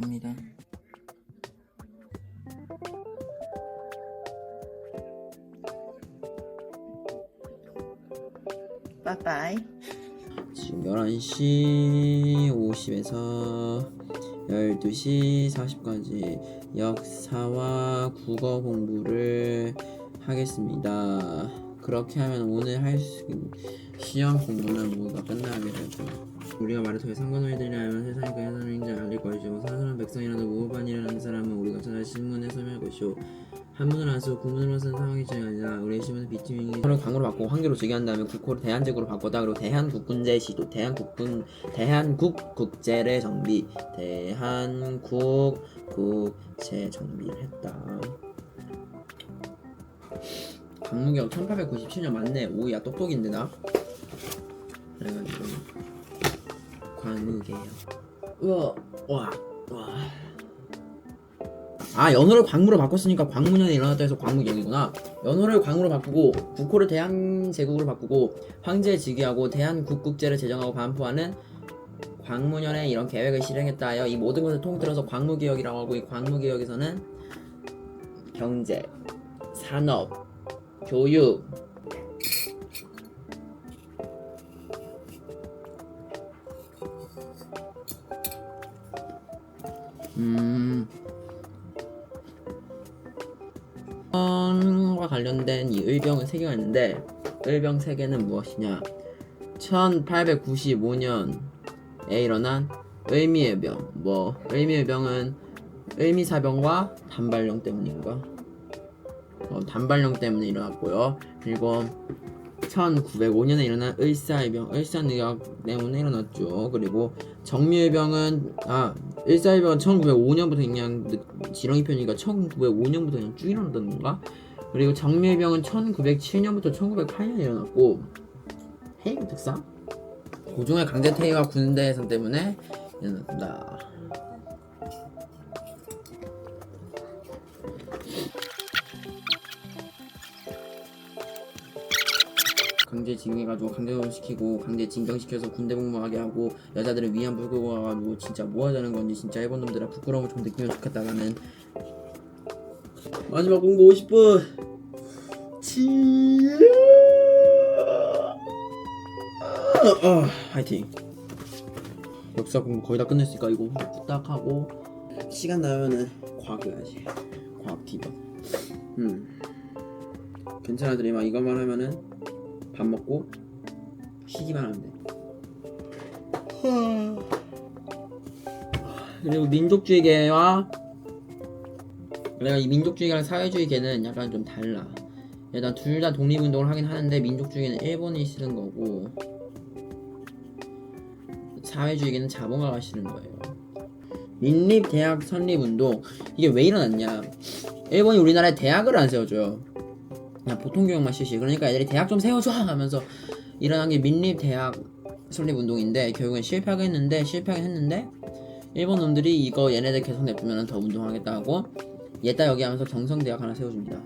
겁니다. 빠빠이. 지금 11시 50에서 12시 40까지 역사와 국어 공부를 하겠습니다. 그렇게 하면 오늘 할 수, 시험 공부는 모두가 끝나게 되죠. 우리가 말을 통해 상관노이들이라 하면 세상이 그 해산인지 알릴 것이고 사람은 백성이라도 무법반이라는 사람은 우리가 찾아 신문에 설명할 것이오 한문을 안 쓰고 구문으로 쓴 상황이 아니라 우리의 신문은 비티밍이 서로 강으로 바꾸고 한계로 제기한 다음에 국호를 대한제국으로 바꿨다. 그리고 대한국군제 시도 대한국군 대한국 국제를 정비 대한국 국제 정비를 했다. 강무경 1897년 맞네. 오야 똑똑인데 나? 그래가지고 광무계요 우와 와 와. 아 연호를 광무로 바꿨으니까 광무년에 일어났다 해서 광무경이구나 연호를 광으로 바꾸고 국호를 대한제국으로 바꾸고 황제 즉위하고 대한국국제를 제정하고 반포하는 광무년에 이런 계획을 실행했다 하여 이 모든 것을 통틀어서 광무개혁이라고 하고 이 광무개혁에서는 경제, 산업, 교육, 음, 과 관련된 이 의병은 세 개가 있는데 의병 세 개는 무엇이냐? 1895년에 일어난 의미의 병. 뭐 의미의 병은 의미사병과 단발령 때문인가? 어, 단발령 때문에 일어났고요. 그리고 1905년에 일어난 을사의병, 을사의학 때문에 일어났죠. 그리고 정미의병은 아 을사의병은 1905년부터 그냥 느- 지렁이 편이니까 1905년부터 그냥 쭉 일어났던 건가? 그리고 정미의병은 1907년부터 1908년에 일어났고 해임 특사? 고종의 강제 퇴위와 군대해산 때문에 일어났다. 강제 징해가지고 강제노동시키고 강제 징병시켜서 군대 복무하게 하고 여자들을 위안부 끌고 와가지고 진짜 뭐 하자는 건지 진짜 일본 놈들아 부끄러움을 좀 느끼면 좋겠다라는. 마지막 공부 50분. 치유 어, 화이팅. 역사 공부 거의 다 끝냈으니까 이거 후딱 하고 시간 나면은 과학 해야지. 과학 디바. 음. 괜찮아 드리마 이것만 하면은 밥 먹고 쉬기만 하면 돼. 그리고 민족주의계와 내가 이 민족주의계랑 사회주의계는 약간 좀 달라. 일단 둘 다 독립운동을 하긴 하는데 민족주의는 일본이 싫은 거고 사회주의계는 자본가가 싫은 거예요. 민립 대학 설립 운동 이게 왜 일어났냐? 일본이 우리나라에 대학을 안 세워줘요. 그냥 보통 교육만 실시. 그러니까 애들이 대학 좀 세워줘 하면서 일어난 게 민립 대학 설립 운동인데 결국엔 실패하게 했는데 실패하게 했는데 일본 놈들이 이거 얘네들 계속 냅두면 더 운동하겠다 하고 얘따 여기 하면서 경성대학 하나 세워줍니다.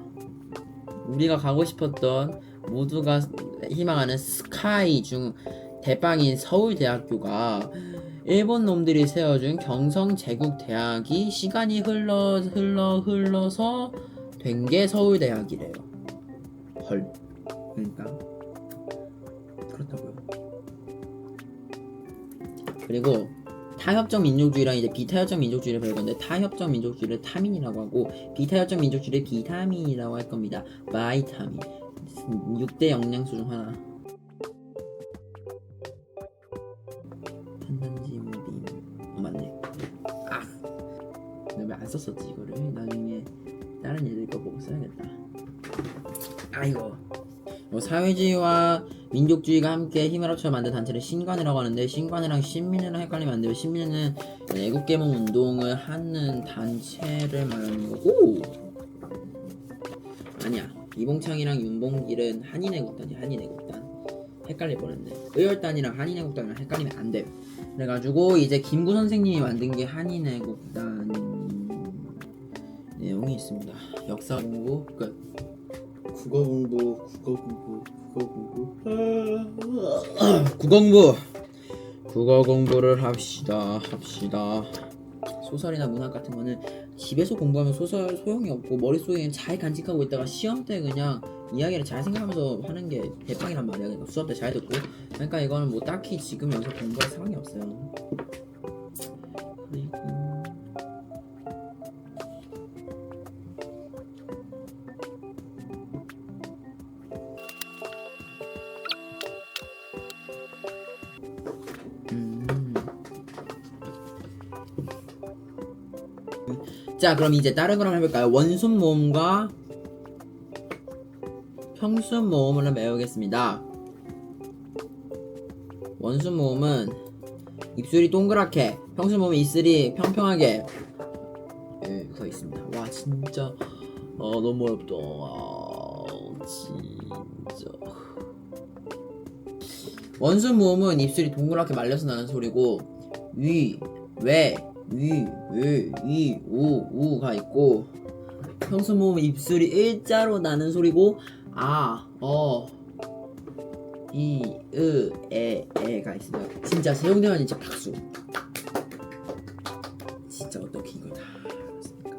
우리가 가고 싶었던 모두가 희망하는 스카이 중 대빵인 서울대학교가 일본 놈들이 세워준 경성제국대학이 시간이 흘러 흘러 흘러서 된 게 서울대학이래요. 헐. 그러니까 그렇다고요. 그리고 타협적 민족주의랑 이제 비타협적 민족주의를 배울 건데 타협적 민족주의를 타민이라고 하고 비타협적 민족주의를 비타민이라고 할 겁니다. 바이타민. 6대 영양소 중 하나. 무빔. 어 맞네. 아. 내가 왜안 썼었지 이거를? 나중에 다른 애들 거 보고 써야겠다. 아이고. 뭐 사회주의와 민족주의가 함께 힘을 합쳐 만든 단체를 신관이라고 하는데 신관이랑 신민이랑 헷갈리면 안 돼요. 신민은 애국개몽 운동을 하는 단체를 말하는 거고 아니야. 이봉창이랑 윤봉길은 한인애국단이 한인애국단 헷갈릴 뻔했네. 의열단이랑 한인애국단이랑 헷갈리면 안 돼요. 그래가지고 이제 김구 선생님이 만든 게 한인애국단 내용이 있습니다. 역사 공부 끝. 국어 공부, 국어 공부, 국어 공부. 국어 공부. 국어 공부를 합시다. 합시다. 소설이나 문학 같은 거는 집에서 공부하면 소설 소용이 없고 머릿속에 잘 간직하고 있다가 시험 때 그냥 이야기를 잘 생각하면서 하는 게 대빵이란 말이야. 그러니까 수업 때 잘 듣고. 그러니까 이거는 뭐 딱히 지금 여기서 공부할 상황이 없어요. 자 그럼 이제 다른 걸 한번 해볼까요? 원순 모음과 평순 모음을 배우겠습니다. 원순 모음은 입술이 동그랗게, 평순 모음은 입술이 평평하게 예, 서 있습니다. 와 진짜 어 너무 어렵다. 와, 진짜. 원순 모음은 입술이 동그랗게 말려서 나는 소리고 위, 외, 위, 위, 위, 우, 우가 있고 평순 모음은 입술이 일자로 나는 소리고 아, 어, 이, 으, 에, 에가 있습니다. 진짜 세용대원 진짜 박수. 진짜 어떻게 이걸 다 알았습니까?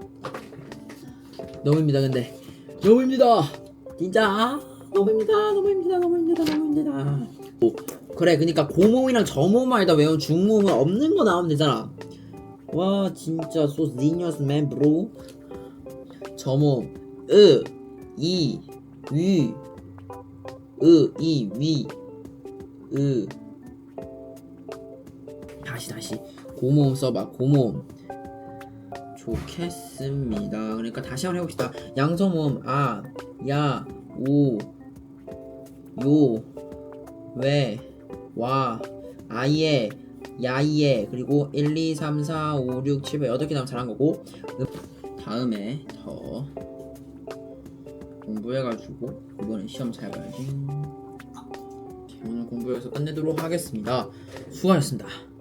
너무 힘들다 근데 너무 힘들다. 진짜 너무 힘들다. 너무 힘들다. 너무 힘들다. 너무 힘들다. 오, 그래 그니까 고모음이랑 저모음만 일단 외우면 중모음은 없는 거 나오면 되잖아. 와 진짜 so genius man. 저모음 으, 이, 위, 으, 이, 위, 으. 다시 다시 고모음 써봐 고모음. 좋겠습니다. 그러니까 다시 한번 해봅시다. 양성모음 아, 야, 오, 요, 왜, 와, 아예, 야예, 그리고 1, 2, 3, 4, 5, 6, 7, 8, 8개 나면 잘한 거고 음, 다음에 더 공부해가지고 이번엔 시험 잘 봐야지. 오늘 공부해서 끝내도록 하겠습니다. 수고하셨습니다